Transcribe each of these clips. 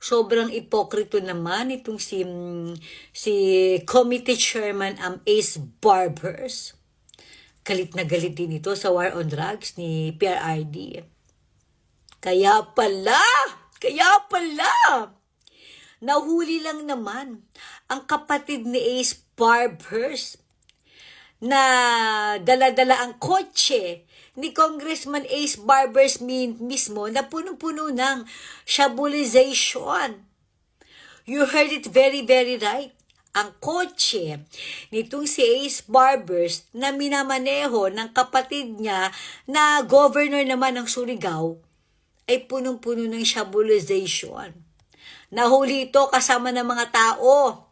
sobrang ipokrito naman itong si, mm, si Committee Chairman um, Ace Barbers. Galit na galit din ito sa war on drugs ni PRRD. Kaya pala, kaya pala, nahuli lang naman ang kapatid ni Ace Barbers na dala-dala ang kotse ni Congressman Ace Barbers mismo na punong-puno ng shabulization. You heard it very, very right. Ang kotse nitong si Ace Barbers na minamaneho ng kapatid niya na governor naman ng Surigao ay punong-puno ng shabulization. Nahuli ito kasama ng mga tao.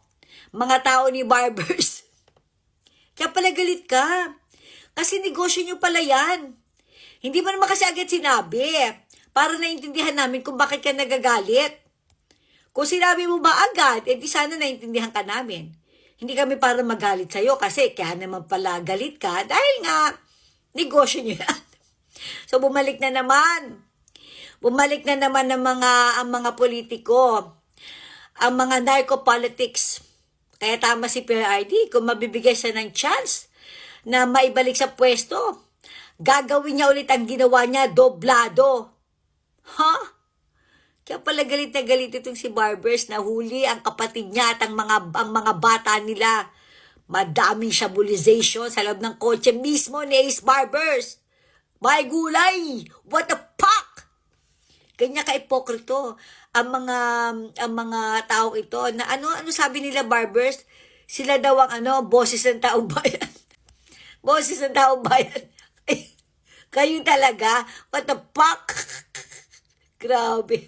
Mga tao ni Barbers. Kaya pala galit ka. Kasi negosyo nyo pala yan. Hindi mo naman kasi agad sinabi. Para naintindihan namin kung bakit ka nagagalit. Kung sinabi mo ba agad, edi sana naintindihan ka namin. Hindi kami para magalit sa'yo kasi kaya naman pala galit ka dahil nga negosyo nyo yan. So bumalik na naman. Bumalik na naman ng mga ang mga politiko. Ang mga narco-politics. Kaya tama si PRD, kung mabibigay siya ng chance na maibalik sa pwesto, gagawin niya ulit ang ginawa niya, doblado. Ha? Kaya pala galit na galit itong si Barbers na huli ang kapatid niya at ang mga, ang mga bata nila. Madaming shabulization sa loob ng kotse mismo ni Ace Barbers. May gulay! What the? Kanya ka-ipokrito ang mga ang mga tao ito na ano ano sabi nila barbers? Sila daw ang ano boses ng taong bayan. Boses ng taong bayan. Ay, kayo talaga? What the fuck? Grabe